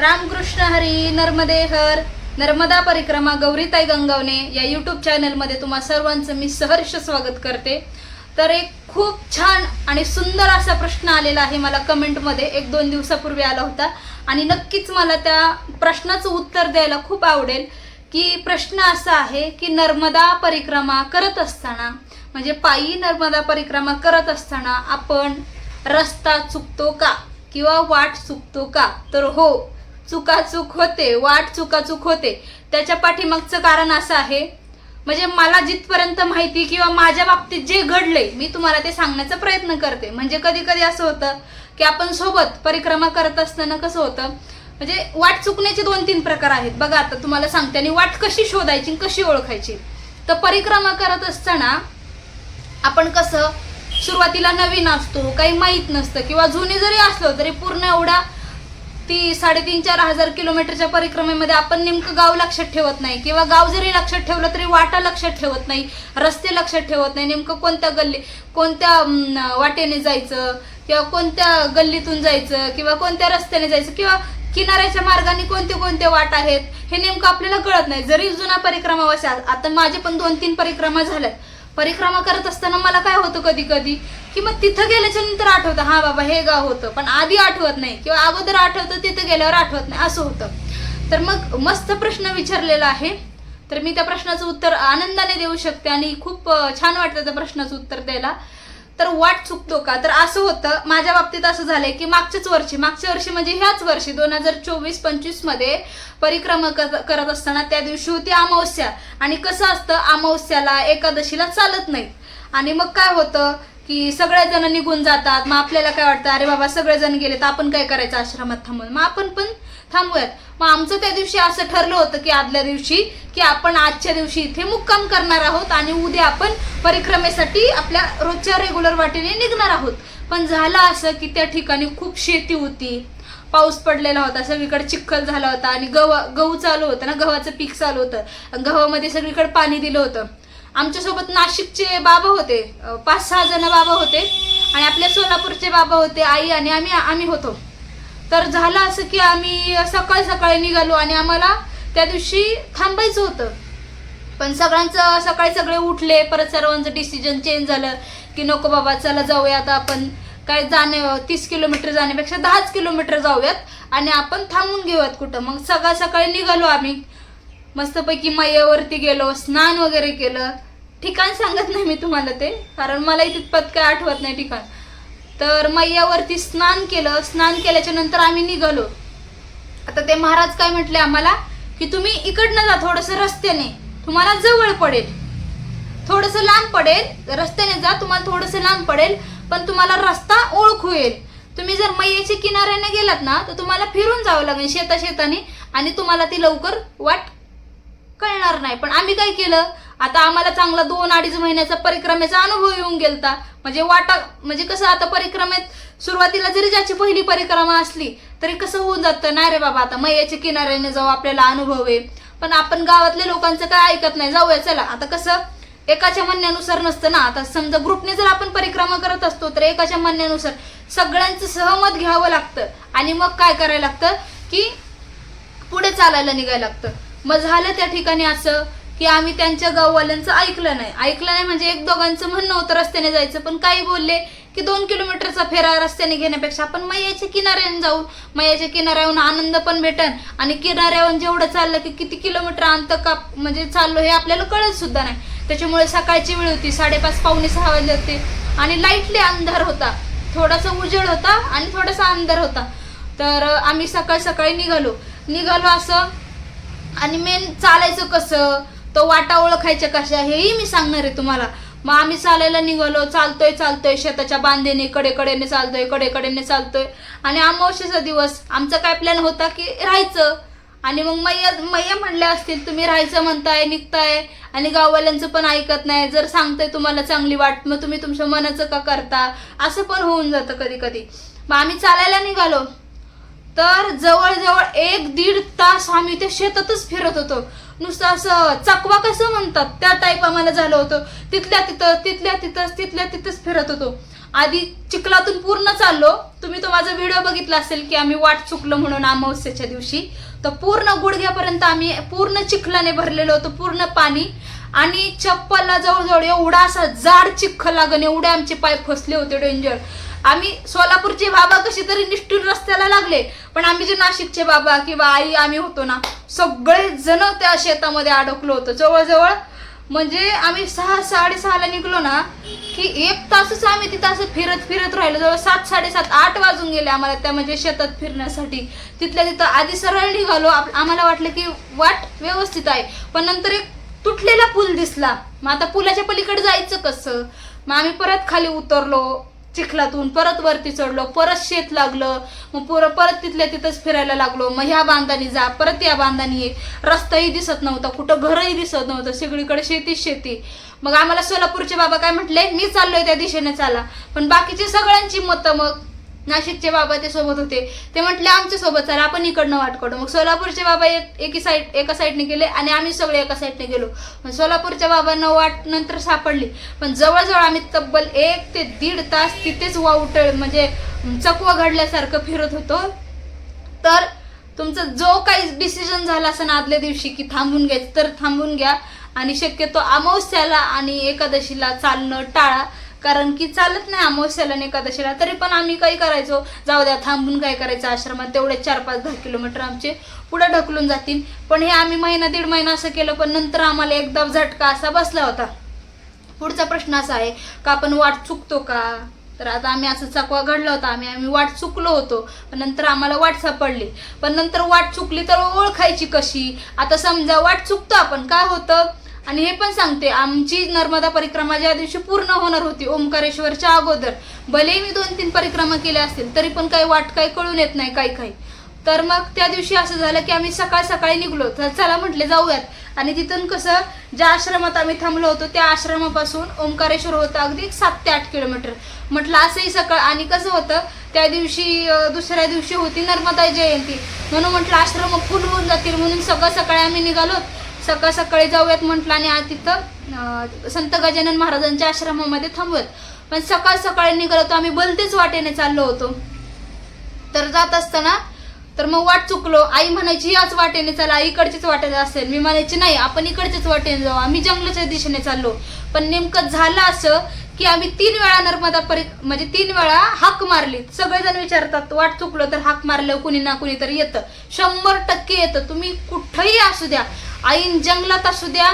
रामकृष्ण हरी नर्मदे हर नर्मदा परिक्रमा गौरीताई गंगावणे या यूट्यूब चॅनलमध्ये तुम्हा सर्वांचं मी सहर्ष स्वागत करते. तर एक खूप छान आणि सुंदर असा प्रश्न आलेला आहे मला कमेंटमध्ये एक दोन दिवसापूर्वी आला होता. आणि नक्कीच मला त्या प्रश्नाचं उत्तर द्यायला खूप आवडेल. की प्रश्न असा आहे की नर्मदा परिक्रमा करत असताना म्हणजे पायी नर्मदा परिक्रमा करत असताना आपण रस्ता चुकतो का? किंवा वाट चुकतो का? तर हो चुकाचूक होते वाट चुकाचूक होते. त्याच्या पाठीमागचं कारण असं आहे म्हणजे मला जिथपर्यंत माहिती किंवा माझ्या बाबतीत जे घडले मी तुम्हाला ते सांगण्याचा प्रयत्न करते. म्हणजे कधी कधी असं होतं की आपण सोबत परिक्रमा करत असताना कसं होतं म्हणजे वाट चुकण्याचे दोन तीन प्रकार आहेत. बघा आता तुम्हाला सांगते आणि वाट कशी शोधायची कशी ओळखायची. तर परिक्रमा करत असताना आपण कसं सुरुवातीला नवीन असतो काही माहीत नसतं किंवा जुने जरी असलो तरी पूर्ण एवढा ती साडेतीन चार हजार किलोमीटरच्या परिक्रमेमध्ये आपण नेमकं गाव लक्षात ठेवत नाही. किंवा गाव जरी लक्षात ठेवलं तरी वाटा लक्षात ठेवत नाही रस्ते लक्षात ठेवत नाही. नेमकं कोणत्या गल्ली कोणत्या वाटेने जायचं किंवा कोणत्या गल्लीतून जायचं किंवा कोणत्या रस्त्याने जायचं किंवा किनाऱ्याच्या मार्गाने कोणते कोणते वाट आहेत हे नेमकं आपल्याला कळत नाही. जरी जुना परिक्रमा असेल आता माझे पण दोन तीन परिक्रमा झाल्यात. परिक्रमा करत असताना मला काय होतं कधी कधी? की मग तिथं गेल्याच्यानंतर आठवतं हा बाबा हे गाव होतं. पण आधी आठवत नाही किंवा अगोदर आठवतं तिथं गेल्यावर आठवत नाही असं होतं. तर मग मस्त प्रश्न विचारलेला आहे. तर मी त्या प्रश्नाचं उत्तर आनंदाने देऊ शकते आणि खूप छान वाटतं त्या प्रश्नाचं उत्तर द्यायला. तर वाट चुकतो का? तर असं होतं माझ्या बाबतीत असं झालंय की मागच्याच वर्षी मागच्या वर्षी म्हणजे ह्याच वर्षी दोन हजार चोवीस पंचवीसमध्ये परिक्रमा करत असताना त्या दिवशी होती अमावस्या. आणि कसं असतं अमावस्याला एकादशीला चालत नाही आणि मग काय होतं की सगळेजण निघून जातात. मग आपल्याला काय वाटतं अरे बाबा सगळेजण गेले तर आपण काय करायचं आश्रमात थांबून? मग आपण पण थांबूयात. मग आमचं त्या दिवशी असं ठरलं होतं की आदल्या दिवशी की आपण आजच्या दिवशी इथे मुक्काम करणार आहोत आणि उद्या आपण परिक्रमेसाठी आपल्या रोजच्या रेग्युलर वाटेने निघणार आहोत. पण झालं असं की त्या ठिकाणी खूप शेती होती. पाऊस पडलेला होता सगळीकडे चिखल झाला होता आणि गव गहू चालू होतं ना गव्हाचं पीक चालू होतं. गव्हामध्ये सगळीकडे पाणी दिलं होतं. आमच्यासोबत नाशिकचे बाबा होते पाच सहा जण बाबा होते. आणि आपल्या सोलापूरचे बाबा होते आई आणि आम्ही आम्ही होतो. तर झालं असं की आम्ही सकाळी सकाळी निघालो आणि आम्हाला त्या दिवशी थांबायचं होतं. पण सगळ्यांचं सकाळी सगळे उठले परत सर्वांचं डिसिजन चेंज झालं की नको बाबा चला जाऊया आता आपण. काय जाणे तीस किलोमीटर जाण्यापेक्षा दहाच किलोमीटर जाऊयात आणि आपण थांबून घेऊयात कुठं. मग सकाळ सकाळी निघालो आम्ही. मस्तपैकी मैयावरती गेलो स्नान वगैरे केलं. ठिकाण सांगत नाही मी तुम्हाला ते कारण मलाही तितपत काय आठवत नाही ठिकाण. तर मैयावरती स्नान केलं. स्नान केल्याच्यानंतर आम्ही निघालो. आता ते महाराज काय म्हटले आम्हाला? की तुम्ही इकडनं जा थोडंसं रस्त्याने. तुम्हाला जवळ पडेल. थोडंसं लांब पडेल. रस्त्याने जा तुम्हाला थोडंसं लांब पडेल पण तुम्हाला रस्ता ओळख होईल तुम्ही जर मैयाच्या किनाऱ्याने गेलात ना तर तुम्हाला फिरून जावं लागेल शेता शेताने आणि तुम्हाला ती लवकर वाट कळणार नाही. पण आम्ही काय केलं? आता आम्हाला चांगला दोन अडीच महिन्याचा परिक्रमेचा अनुभव येऊन गेलता. म्हणजे वाटा म्हणजे कसं आता परिक्रमेत सुरुवातीला जरी ज्याची पहिली परिक्रमा असली तरी कसं होऊन जातं? नाही रे बाबा आता मैयाच्या किनाऱ्याने जाऊ आपल्याला अनुभव आहे. पण आपण गावातल्या लोकांचं काय ऐकत नाही. जाऊया चला. आता कसं एकाच्या म्हणण्यानुसार नसतं ना. आता समजा ग्रुपने जर आपण परिक्रमा करत असतो तर एकाच्या म्हणण्यानुसार सगळ्यांचं सहमत घ्यावं लागतं. आणि मग काय करायला लागतं? की पुढे चालायला निघायला लागतं. मग झालं त्या ठिकाणी असं की आम्ही त्यांच्या गाववाल्यांचं ऐकलं नाही. ऐकलं नाही म्हणजे एक दोघांचं म्हणणं होतं रस्त्याने जायचं. पण काही बोलले की दोन किलोमीटरचा फेरा रस्त्याने घेण्यापेक्षा आपण मैयाच्या किनाऱ्याने जाऊ. मैयाच्या किनाऱ्याहून आनंद पण भेटन. आणि किनाऱ्याहून जेवढं चाललं की किती किलोमीटर अंत का म्हणजे चाललो हे आपल्याला कळत सुद्धा नाही. त्याच्यामुळे सकाळची वेळ होती साडेपाच पावणे सहा वाजले होते. आणि लाईटली अंधार होता. थोडासा उजेड होता आणि थोडासा अंधार होता. तर आम्ही सकाळ सकाळी निघालो. निघालो असं आणि मेन चालायचं कसं? तो वाटा ओळखायच्या कशा हेही मी सांगणार आहे तुम्हाला. मग आम्ही चालायला निघालो चालतोय चालतोय शेताच्या बांधेने कडेकडेने चालतोय कडेकडेने चालतोय. आणि अमावस्येचा दिवस आमचा काय प्लॅन होता की राहायचं. आणि मग मैया मैया म्हणल्या असतील तुम्ही राहायचं म्हणताय निघताय. आणि गाववाल्यांचं पण ऐकत नाही. जर सांगतंय तुम्हाला चांगली वाट मग तुम्ही तुमच्या मनाचं का करता? असं पण होऊन जातं कधी कधी मग आम्ही चालायला निघालो. तर जवळजवळ एक दीड तास आम्ही ते शेतातच फिरत होतो. नुसतं असं चकवा कसं म्हणतात? त्या टाईप आम्हाला झालं होतं. तिथल्या तिथं तिथल्या तिथंच तिथल्या तिथंच फिरत होतो. आधी चिखलातून पूर्ण चाललो. तुम्ही तो माझा व्हिडिओ बघितला असेल की आम्ही वाट चुकलो म्हणून अमावस्येच्या दिवशी. तर पूर्ण गुडघ्यापर्यंत आम्ही पूर्ण चिखलाने भरलेलो होतो पूर्ण पाणी. आणि चप्पलला जवळजवळ एवढा असा जाड चिखल लागण एवढे आमचे पाय फसले होते डेंजर आम्ही सोलापूरचे बाबा कशी तरी निष्ठूर रस्त्याला लागले. पण आम्ही जे नाशिकचे बाबा किंवा आई आम्ही होतो ना सगळे जण त्या शेतामध्ये अडकलो होतो. जवळजवळ म्हणजे आम्ही सहा साडेसहाला निघलो ना की एक तासच आम्ही तिथं असं फिरत फिरत राहिलो. जवळ सात साडेसात आठ वाजून गेले आम्हाला त्या म्हणजे शेतात फिरण्यासाठी. तिथल्या तिथं आधी सरळ निघालो. आप- आम्हाला वाटलं की वाट व्यवस्थित आहे. पण नंतर एक तुटलेला पूल दिसला. मग आता पुलाच्या पलीकडे जायचं कसं? मग आम्ही परत खाली उतरलो. चिखलातून परत वरती चढलो परत शेत लागलं मग पुरं परत तिथल्या तिथंच फिरायला लागलो. मग ह्या बांधानी जा परत या बांधानी ये. रस्ताही दिसत नव्हता कुठं घरही दिसत नव्हतं सगळीकडे शेतीच शेती. मग आम्हाला सोलापूरचे बाबा काय म्हटले मी चाललोय त्या दिशेने चाला. पण बाकीचे सगळ्यांची मतं मग नाशिकचे बाबा ते सोबत होते. ते म्हटले आमच्यासोबत चला आपण इकडनं वाट काढू. मग सोलापूरचे बाबा एक एकी साईड एका साईडने गेले आणि आम्ही सगळे एका साईडने गेलो. मग सोलापूरच्या बाबांना वाट नंतर सापडली. पण जवळजवळ आम्ही तब्बल एक ते दीड तास तिथेच वावटळ म्हणजे चकवा घडल्यासारखं फिरत होतो. तर तुमचं जो काही डिसिजन झाला असं ना आदल्या दिवशी की थांबून घ्यायचं तर थांबून घ्या. आणि शक्यतो अमावस्याला आणि एकादशीला चालणं टाळा. कारण की चालत नाही अमावस्याला आणि एकादशीला. तरी पण आम्ही काही करायचो? जाऊ द्या थांबून काय करायचं? आश्रमात तेवढे चार पाच दहा किलोमीटर आमचे पुढे ढकलून जातील. पण हे आम्ही महिना दीड महिना असं केलं पण नंतर आम्हाला एकदम झटका असा बसला होता. पुढचा प्रश्न असा आहे का आपण वाट चुकतो का? तर आता आम्ही असं चकवा घडला होता. आम्ही आम्ही वाट चुकलो होतो. पण नंतर आम्हाला वाट सापडली. पण नंतर वाट चुकली तर ओळखायची कशी? आता समजा वाट चुकतो आपण काय होतं? आणि हे पण सांगते आमची नर्मदा परिक्रमा ज्या दिवशी पूर्ण होणार होती ओंकारेश्वरच्या अगोदर भले मी दोन तीन परिक्रमा केल्या असतील तरी पण काही वाट काही कळून येत नाही काही काही. तर मग त्या दिवशी असं झालं की आम्ही सकाळ सकाळी निघलो. तर चला म्हटले जाऊयात. आणि तिथून कसं ज्या आश्रमात आम्ही थांबलो होतो त्या आश्रमापासून ओंकारेश्वर होतं अगदी सात ते आठ किलोमीटर. म्हटलं असंही सकाळ. आणि कसं होतं त्या दिवशी दुसऱ्या दिवशी होती नर्मदा जयंती. म्हणून म्हटलं आश्रम फुल होऊन जातील. म्हणून सगळं सकाळी आम्ही निघालो. सकाळ सकाळी जाऊयात म्हटलं आणि आज तिथं संत गजानन महाराजांच्या आश्रमामध्ये थांबूयात. पण सकाळ सकाळी निघालो तर आम्ही बलतेच वाटेने चाललो होतो. तर जात असताना तर मग वाट चुकलो. आई म्हणायची याच वाटेने चला इकडचीच वाटेने असेल. मी म्हणायची नाही आपण इकडच्याच वाटेने जाऊ. आम्ही जंगलाच्या दिशेने चाललो. पण नेमकं झालं असं की आम्ही तीन वेळा नर्मदा परी म्हणजे तीन वेळा हाक मारली. सगळेजण विचारतात वाट चुकलो तर हाक मारलं कुणी ना कुणी तर येतं. शंभर टक्के येतं. तुम्ही कुठंही असू द्या. आईन जंगलात असू द्या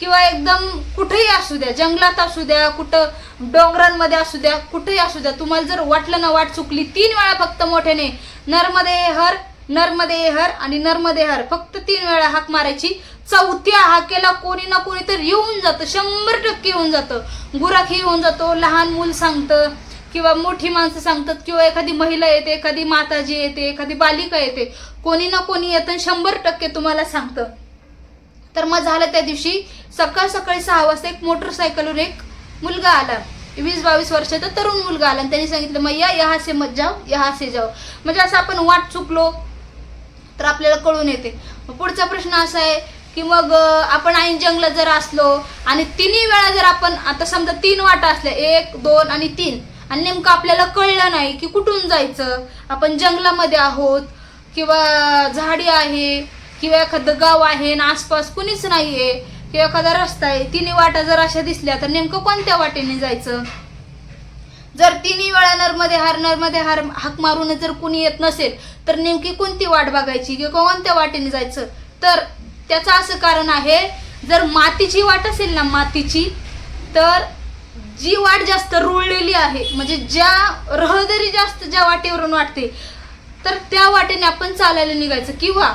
किंवा एकदम कुठेही असू द्या जंगलात असू द्या कुठं डोंगरांमध्ये असू द्या कुठेही असू द्या तुम्हाला जर वाटलं ना वाट चुकली तीन वेळा फक्त मोठ्याने नर्मदे हर नर्मदे हर आणि नर्मदे हर फक्त तीन वेळा हाक मारायची. चौथ्या हाकेला कोणी ना कोणी तर येऊन जातं शंभर टक्के येऊन जातं. गुराखी येऊन जातो लहान मूल सांगतं किंवा मोठी माणसं सांगतात किंवा एखादी महिला येते एखादी माताजी येते एखादी बालिका येते. कोणी ना कोणी येतं शंभर टक्के तुम्हाला सांगतं. तर मग झालं त्या दिवशी सकाळ सकाळी सहा वाजता एक मोटरसायकलवर एक मुलगा आला. वीस बावीस वर्षाचा तरुण मुलगा आला आणि त्यांनी सांगितलं मग या से मत जाऊ यहाँ से म्हणजे असं आपण वाट चुकलो तर आपल्याला कळून येते. मग पुढचा प्रश्न असा आहे की मग आपण ऐन जंगलात जर असलो आणि तिन्ही वेळा जर आपण आता समजा तीन वाटा असल्या एक दोन आणि तीन आणि नेमकं आपल्याला कळलं नाही की कुठून जायचं? आपण जंगलामध्ये आहोत किंवा झाडी आहे किंवा एखादं गाव आहे आणि आसपास कुणीच नाहीये किंवा एखादा रस्ता आहे तिन्ही वाटा जर अशा दिसल्या तर नेमकं कोणत्या वाटेने जायचं? जर तिन्ही वेळा नरमध्ये हार नरमध्ये हार हाक मारून जर कुणी येत नसेल तर नेमकी कोणती वाट बघायची किंवा कोणत्या वाटेने जायचं? तर त्याचं असं कारण आहे जर मातीची वाट असेल ना मातीची तर जी वाट जास्त रुळलेली आहे म्हणजे ज्या रहदारी जास्त ज्या वाटेवरून वाटते तर त्या वाटेने आपण चालायला निघायचं. किंवा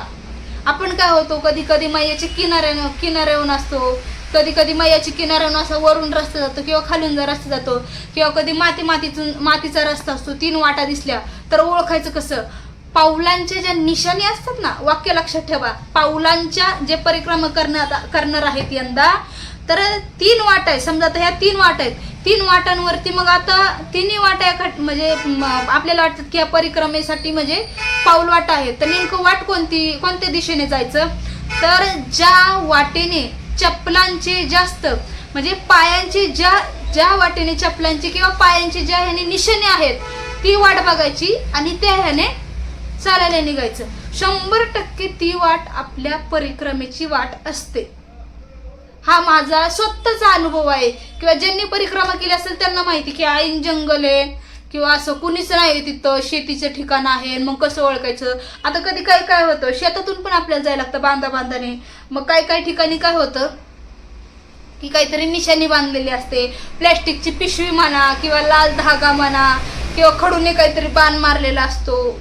आपण काय होतो कधी कधी मैयाच्या किनाऱ्यानं किनाऱ्याहून असतो. कधी कधी मैयाची किनाऱ्याहून असा वरून रस्ता जातो किंवा खालून जा रस्ता जातो किंवा कधी माती मातीतून मातीचा रस्ता असतो तीन वाटा दिसल्या तर ओळखायचं कसं? पाऊलांच्या ज्या निशाणी असतात ना वाक्य लक्षात ठेवा. पाऊलांच्या जे परिक्रमा करणार करणार आहेत यंदा तर तीन वाट आहे समजा आता ह्या तीन वाट आहेत. तीन वाटांवरती मग आता तिन्ही वाट्या खट म्हणजे आपल्याला वाटतं की या परिक्रमेसाठी म्हणजे पाऊल वाटा आहे. तर नेमकं वाट कोणती कोणत्या दिशेने जायचं? तर ज्या वाटेने चपलांचे जास्त म्हणजे पायांचे ज्या ज्या वाटेने चपलांची किंवा पायांची ज्या ह्याने निशाणे आहेत ती वाट बघायची आणि त्या ह्याने चालायला निघायचं. शंभर टक्के ती वाट आपल्या परिक्रमेची वाट असते. हा माझा स्वतःचा अनुभव आहे. किंवा ज्यांनी परिक्रमा केली असेल त्यांना माहिती की आईन जंगल आहे. किंवा असं कुणीच नाही तिथं शेतीचं ठिकाण आहे मग कसं ओळखायचं? आता कधी काय काय होतं? शेतातून पण आपल्याला जायला लागतं बांधा बांधाने मग काय काय ठिकाणी काय होतं? की काहीतरी निशाणी बांधलेली असते. प्लॅस्टिकची पिशवी म्हणा किंवा लाल धागा म्हणा किंवा खडूने काहीतरी बाण मारलेला असतो.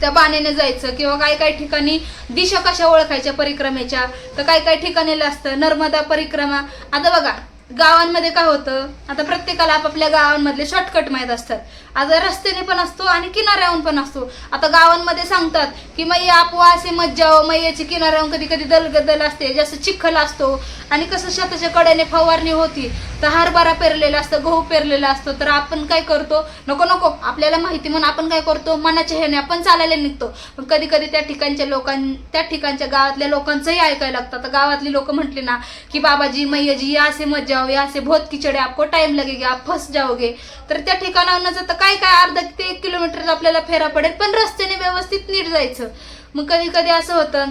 त्या बाणेने जायचं किंवा काही काही ठिकाणी दिशा कशा ओळखायच्या परिक्रमेच्या तर काही काही ठिकाणी असतं नर्मदा परिक्रमा. आता बघा गावांमध्ये काय होतं? आता प्रत्येकाला आपापल्या गावांमधले शॉर्टकट माहीत असतात. आता रस्त्याने पण असतो आणि किनाऱ्याहून पण असतो. आता गावांमध्ये सांगतात की मैया आपवा असे मज्जाव हो, मैयाची किनाऱ्याहून कधी कधी दलगदल असते जास्त चिखल असतो. आणि कसं शेताच्या कड्याने फवारणी होती तर हरभरा पेरलेला असतं गहू पेरलेला असतो. तर आपण काय करतो? नको नको आपल्याला माहिती म्हणून आपण काय करतो? मनाच्या ह्याने आपण चालायला निघतो. पण कधी कधी त्या ठिकाणच्या लोकां त्या ठिकाणच्या गावातल्या लोकांचंही ऐकायला लागतं. आता गावातली लोक म्हटली ना की बाबाजी मैयाजी या असे मज्जा जाओ या असे बहुत किचडे आपको टाइम लगेगा आप फस जाओगे. तर त्या ठिकाणावर जातं काय काय अर्धा ते एक किलोमीटर आपल्याला फेरा पडेल पण रस्त्याने व्यवस्थित नीट जायचं. मग कधी कधी असं होतं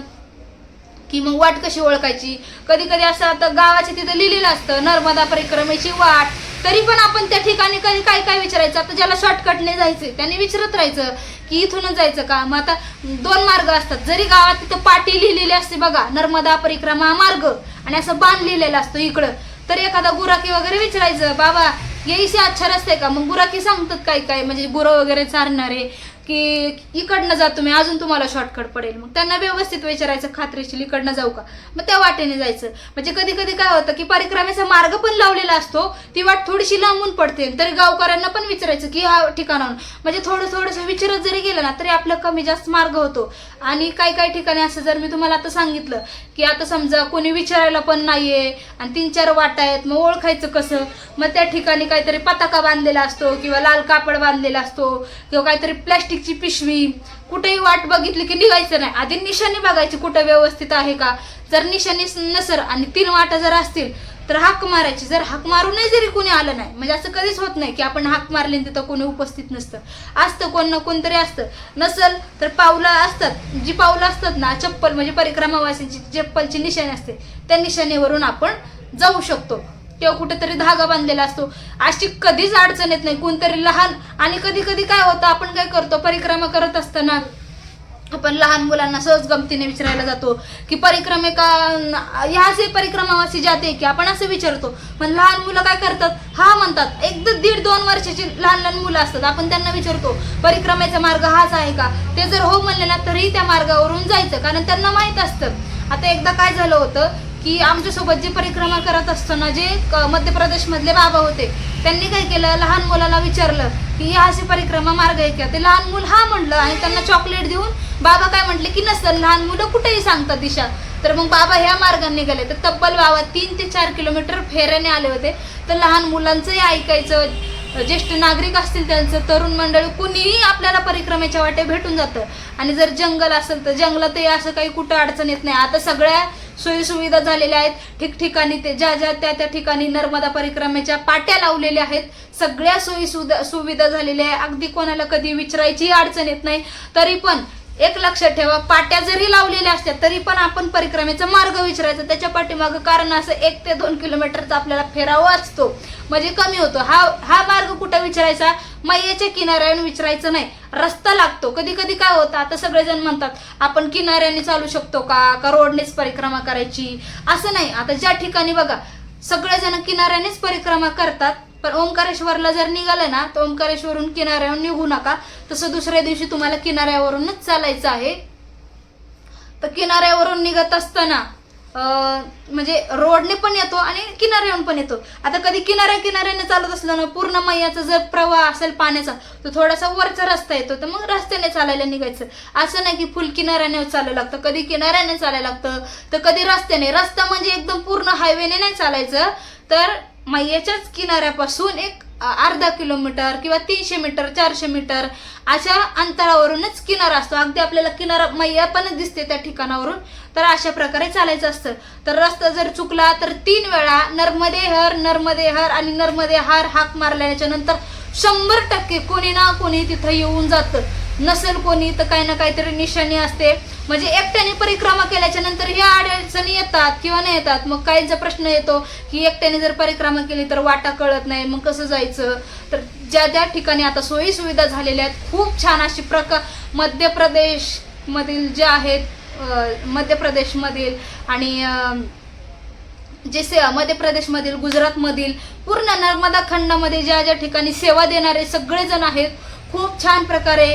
की मग वाट कशी ओळखायची? कधी कधी असं आता गावाच्या तिथं लिहिलेलं असतं नर्मदा परिक्रमेची वाट. तरी पण आपण त्या ठिकाणी कधी काय काय विचारायचं? आता ज्याला शॉर्टकटने जायचं त्याने विचारत राहायचं की इथूनच जायचं का? मग आता दोन मार्ग असतात. जरी गावात तिथं पाटी लिहिलेली असते बघा नर्मदा परिक्रमा मार्ग आणि असं बाण लिहिलेलं असतं इकडं. तर एखादा गुराखी वगैरे विचारायचं बाबा येईशी अच्छा रस्ते का? मग गुराखी सांगतात काय काय म्हणजे गुरं वगैरे चारणारे. की इकडनं जा तुम्ही अजून तुम्हाला शॉर्टकट पडेल. मग त्यांना व्यवस्थित विचारायचं खात्रीशील इकडनं जाऊ का? मग त्या वाटेने जायचं. म्हणजे कधी कधी काय होतं की परिक्रमेचा मार्ग पण लावलेला असतो ती वाट थोडीशी लांबून पडते. तरी गावकऱ्यांना पण विचारायचं की हा ठिकाणाहून. म्हणजे थोडं थोडंसं विचारत जरी गेलं ना तरी आपलं कमी जास्त मार्ग होतो. आणि काही काही ठिकाणी असं जर मी तुम्हाला आता सांगितलं की आता समजा कोणी विचारायला पण नाहीये आणि तीन चार वाटा आहेत मग ओळखायचं कसं? मग त्या ठिकाणी काहीतरी पताका बांधलेला असतो किंवा लाल कापड बांधलेला असतो किंवा काहीतरी प्लॅस्टिक प्लास्टिकची पिशवी. कुठेही वाट बघितली की निघायचं नाही. आधी निशाणी बघायची कुठं व्यवस्थित आहे का? जर निशाणी नसर आणि तीन वाटा जर असतील तर हाक मारायची. जर हाक मारूनही जरी कोणी आलं नाही म्हणजे असं कधीच होत नाही की आपण हाक मारली तिथं कोणी उपस्थित नसतं. असतं कोण ना कोणतरी असतं. नसल तर पावलं असतात. जी पावलं असतात ना चप्पल म्हणजे परिक्रमावासींची चप्पलची निशाणी असते. त्या निशाणीवरून आपण जाऊ शकतो. किंवा कुठेतरी धागा बांधलेला असतो. अशी कधीच अडचण येत नाही. कोणतरी लहान आणि कधी कधी काय होतं आपण काय करतो परिक्रमा करत असताना आपण लहान मुलांना सहज गमतीने विचारायला जातो की परिक्रमे का ह्या से परिक्रमावासी जाते की आपण असं विचारतो. पण लहान मुलं काय करतात? हा म्हणतात एकदम दीड दोन वर्षाची लहान लहान मुलं असतात आपण त्यांना विचारतो परिक्रमेचा मार्ग हाच आहे का? ते जर हो म्हणले ना तरीही त्या मार्गावरून जायचं कारण त्यांना माहीत असतं. आता एकदा काय झालं होतं की आमच्यासोबत जे परिक्रमा करत असताना जे क- मध्य प्रदेशमधले बाबा होते त्यांनी काय केलं? लहान मुलाला विचारलं की हा अशी परिक्रमा मार्ग आहे का? ते लहान मुल हा म्हणलं आणि त्यांना चॉकलेट देऊन बाबा काय म्हटले की नसतं लहान मुलं कुठेही सांगतात दिशा. तर मग बाबा ह्या मार्गाने गेले तर तब्बल बाबा तीन ते चार किलोमीटर फेऱ्याने आले होते. तर लहान मुलांचंही ऐकायचं ज्येष्ठ नागरिक असतील त्यांचं तरुण मंडळ कुणीही आपल्याला परिक्रमेच्या वाटे भेटून जातं. आणि जर जंगल असेल तर जंगलातही असं काही कुठं अडचण येत नाही. आता सगळ्या सोयीसुविधा झालेल्या आहेत. ठिकठिकाणी ते ज्या ज्या त्या त्या ठिकाणी नर्मदा परिक्रमेच्या पाट्या लावलेल्या आहेत. सगळ्या सोयी सुविधा झालेल्या आहे. अगदी कोणाला कधी विचारायची अडचण येत नाही. तरी पण एक लक्षात ठेवा पाट्या जरी लावलेल्या असत्या तरी पण आपण परिक्रमेचा मार्ग विचारायचा. त्याच्या पाठीमागं कारण असं एक ते दोन किलोमीटरचा आपल्याला फेरावा वाचतो म्हणजे कमी होतो. हा हा मार्ग कुठं विचारायचा? मैयाच्या किनाऱ्याने विचारायचं नाही. रस्ता लागतो. कधी कधी काय होतं आता सगळेजण म्हणतात आपण किनाऱ्याने चालू शकतो का? का रोडनेच परिक्रमा करायची? असं नाही. आता ज्या ठिकाणी बघा सगळेजण किनाऱ्यानेच परिक्रमा करतात पण ओंकारेश्वरला जर निघालं ना तर ओंकारेश्वरून किनाऱ्यावर निघू नका. तसं दुसऱ्या दिवशी तुम्हाला किनाऱ्यावरूनच चालायचं आहे. तर किनाऱ्यावरून निघत असताना म्हणजे रोडने पण येतो आणि किनाऱ्याहून पण येतो. आता कधी किनाऱ्या किनाऱ्याने चालत असलो ना पूर्ण मैयाचा जर प्रवाह असेल पाण्याचा तर थोडासा वरचा रस्ता येतो तर मग रस्त्याने चालायला निघायचं. असं नाही की फुल किनाऱ्याने चालायला लागतं. कधी किनाऱ्याने चालायला लागतं तर कधी रस्त्याने. रस्ता म्हणजे एकदम पूर्ण हायवेने नाही चालायचं तर मैयाच्याच किनाऱ्यापासून एक अर्धा किलोमीटर किंवा तीनशे मीटर चारशे मीटर अशा अंतरावरूनच किनारा असतो. अगदी आपल्याला किनारा मैया पण दिसते त्या ठिकाणावरून. तर अशा प्रकारे चालायचं असतं. तर रस्ता जर चुकला तर तीन वेळा नर्मदे हर नर्मदे हर आणि नर्मदे हार हाक मारल्याच्या नंतर शंभर टक्के कोणी ना कोणी तिथं येऊन जातं. नसेल कोणी तर काही ना काहीतरी निशाणी असते. म्हणजे एकट्याने परिक्रमा केल्याच्यानंतर ह्या अडचणी येतात किंवा नाही येतात. मग काहींचा प्रश्न येतो की एकट्याने जर परिक्रमा केली तर वाटा कळत नाही मग कसं जायचं? तर ज्या ज्या ठिकाणी आता सोयी सुविधा झालेल्या आहेत खूप छान अशी प्रकार मध्य प्रदेशमधील जे आहेत मध्य प्रदेशमधील आणि जे से मध्य प्रदेशमधील गुजरातमधील पूर्ण नर्मदा खंडामध्ये ज्या ज्या ठिकाणी सेवा देणारे सगळेजण आहेत खूप छान प्रकारे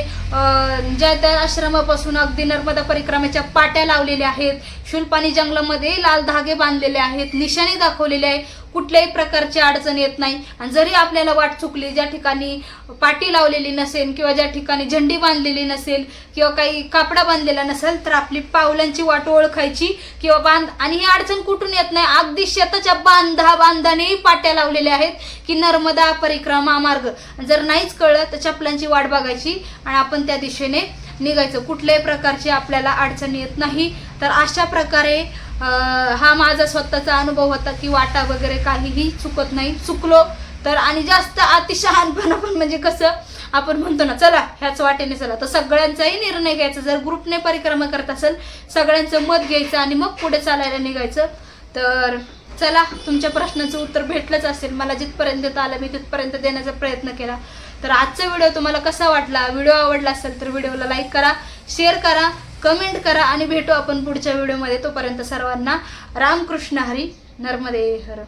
ज्या त्या आश्रमापासून अगदी नर्मदा परिक्रमेच्या पाट्या लावलेल्या आहेत शुल्पानी जंगलामध्ये लाल धागे बांधलेले आहेत निशाणी दाखवलेले आहे. कुठल्याही प्रकारची अडचण येत नाही. आणि जरी आपल्याला वाट चुकली ज्या ठिकाणी पाटी लावलेली नसेल किंवा ज्या ठिकाणी झंडी बांधलेली नसेल किंवा काही कापडा बांधलेला नसेल तर आपली पावलांची वाट ओळखायची किंवा बांध आणि ही अडचण कुठून येत नाही? अगदी शेताच्या बांधा बांधाने पाट्या लावलेल्या आहेत की नर्मदा परिक्रमा मार्ग. जर नाहीच कळलं तर चपलांची वाट बघायची आणि आपण त्या दिशेने निघायचं. कुठल्याही प्रकारची आपल्याला अडचण येत नाही. तर अशा प्रकारे हा माझा स्वतःचा अनुभव होता की वाटा वगैरे काहीही चुकत नाही. चुकलो तर आणि जास्त अतिशहानपणा पण म्हणजे कसं आपण म्हणतो ना चला ह्याच वाटेने चला. तर सगळ्यांचाही निर्णय घ्यायचा. जर ग्रुपने परिक्रमा करत असेल सगळ्यांचं मत घ्यायचं आणि मग पुढे चालायला निघायचं तर चला तुमच्या प्रश्नाचं उत्तर भेटलंच असेल. मला जिथपर्यंत आलं मी तिथपर्यंत देण्याचा प्रयत्न केला. तर आजचा व्हिडिओ तुम्हाला कसा वाटला व्हिडिओ आवडला असेल तर व्हिडिओला लाईक करा शेअर करा. कमेंट करा आणि भेटू आपण पुढच्या व्हिडिओमध्ये. तोपर्यंत सर्वांना रामकृष्ण हरी नर्मदे हर.